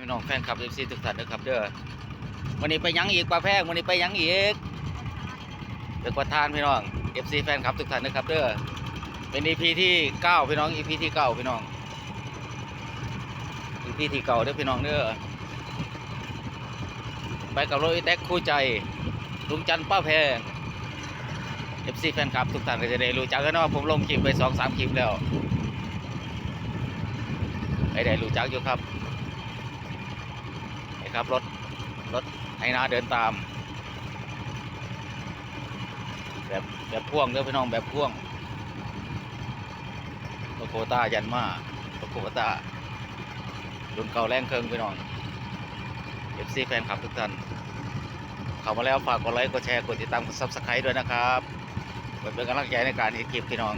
พี่น้องแฟนคลับเอฟซีทุกท่านนะครับเด้อวันนี้ไปยังอีกปลาแพงวันนี้ไปยังอีกเด็กประธานพี่น้องเอฟซีแฟนคลับทุกท่านนะครับเด้อเป็นอีพีที่เก้าพี่น้องอีพีที่เก้าพี่น้องอีพีที่เก้าเด้อพี่น้องเด้อไปกับรถอีแท็กคู่ใจลุงจันป้าแพงเอฟซีแฟนคลับทุกท่านก็จะได้รู้จักกันเนาะผมลงคลิปไปสองสามคลิปแล้วไอ้ได้รู้จักอยู่ครับ ครับรถรถไฮนาเดินตาม แบบแบบพ่วงเด้อพี่น้องแบบพ่วงรถโคต้ายันมารถโคต้ารุ่นเก่าแรงเครื่องพี่น้อง FC แฟนคลับทุกท่านเข้ามาแล้วฝากกดไลค์กดแชร์กดติดตามกดซับสไครต์ด้วยนะครับเพื่อเป็นกำลังใจในการเห็นคลิปพี่น้อง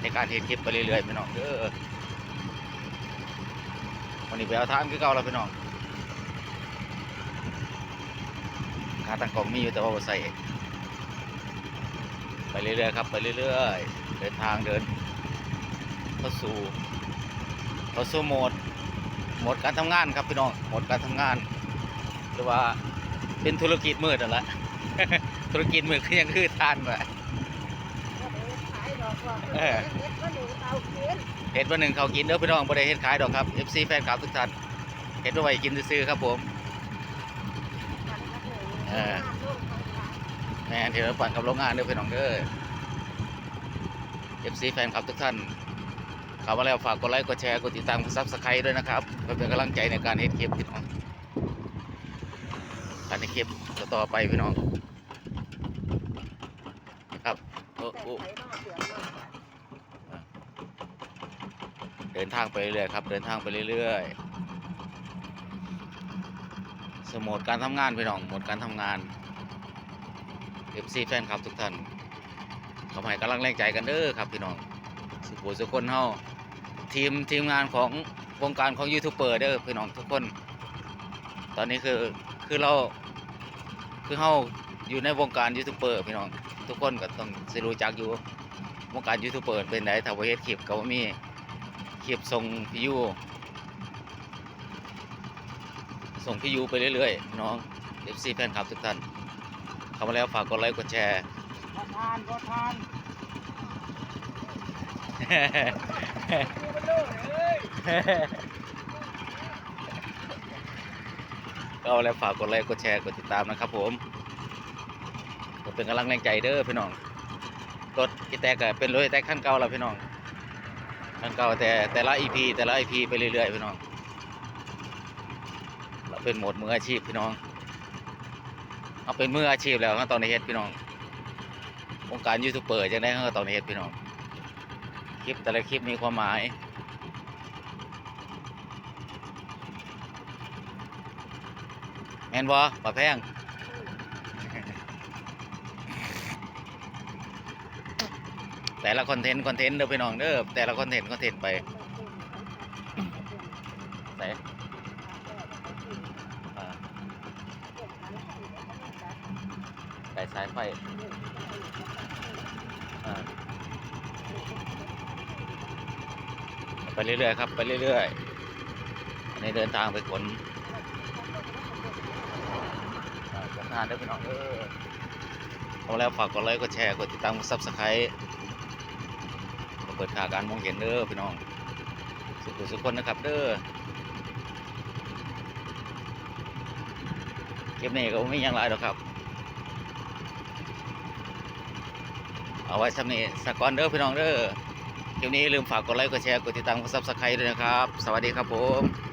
ในการเห็นคลิปไปเรื่อยๆพี่น้องเด้อ วันนี้ไปเอาทางคือเก่าแล้วพี่น้องขาตั้งกล่องมีอยู่แต่ว่าบ่ใส่ไปเรื่อยๆครับ ไปเรื่อยๆเดินทางเดินเข้าสู่เข้าสู่โหมดโหมดการทำงานครับพี่น้องโหมดการทำงาน หรือว่าเป็นธุรกิจมืดนั่นแหละธุรกิจมืดคือยังคือทานไป เห็ดวันหนึ่งเขากินเด้อพี่น้องบ่ได้เฮ็ดขายดอกครับ FC แฟนคลับทุกท่านเฮ็ดไว้กินซื้อครับผมเออแม่นที่เราปั่นกับโรงงานเด้อพี่น้องเด้อ FC แฟนคลับทุกท่านเข้ามาแล้วฝากกดไลค์กดแชร์กดติดตามกด Subscribe ด้วยนะครับเพื่อเป็นกำลังใจในการเฮ็ดคลิปพี่น้องการเฮ็ดคลิปต่อไปพี่น้องครับโอ้โอ้ เดินทางไปเรื่อยๆครับ เดินทางไปเรื่อยๆ สมดการทำงานพี่น้องหมดการทำงาน FC แฟนคลับทุกท่านเข้ามาให้กำลังแรงใจกันเด้อครับพี่น้องสุโขสุคนเฮาทีมทีมงานของวงการของยูทูบเบอร์เด้อพี่น้องทุกคน ตอนนี้คือคือเราคือเฮาอยู่ในวงการยูทูบเบอร์พี่น้องทุกคนก็ต้องสิรู้จักอยู่วงการยูทูบเบอร์เป็นไดถ้าบ่เฮ็ดคลิปก็บ่มี คลิปส่งพี่ยูส่งพี่ยูไปเรื่อยๆน้อง FC แฟนคลับทุกท่านเข้ามาแล้วฝากกดไลค์กดแชร์ขอทานขอทานเอ้ยก็เอาแล้วฝากกดไลค์กดแชร์กดติดตามนะครับผมก็เป็นกำลังแรงใจเด้อพี่น้องรถอีแตกก็เป็นรถอีแตกขั้นเก่าแล้วพี่น้อง ขั้นเก่าแต่แต่ละ EP แต่ละ EP ไปเรื่อยๆพี่น้องเราเป็นหมดมืออาชีพพี่น้อง เอาเป็นมืออาชีพแล้วตอนนี้เฮ็ดพี่น้องวงการยูทูบเบอร์จะได้ก็ตอนนี้เฮ็ดพี่น้องคลิปแต่ละคลิปมีความหมายแมนบ่ปลาแพง แต่ละคอนเทนต์คอนเทนต์เด้อพี่น้องเด้อแต่ละคอนเทนต์คอนเทนต์ไปไหนอ่าไก่สายไฟไปเรื่อยๆครับ ไปเรื่อยๆอันนี้เดินทางไปขนอ่าขอบคุณเด้อพี่น้องเออเอาแล้วฝากกดไลค์กดแชร์กดติดตามกดซับสไครต์ เปิดขาการมองเห็นเด้อพี่น้อง สุขสุขคนนะครับเด้อเก็บนี่ก็ไม่ยังไรหรอกครับ เอาไว้สำนี้สกอนเด้อพี่น้องเด้อคลิปนี้อย่าลืมฝากกดไลค์กดแชร์กดติดตามกดซับสไครต์ด้วยนะครับ สวัสดีครับผม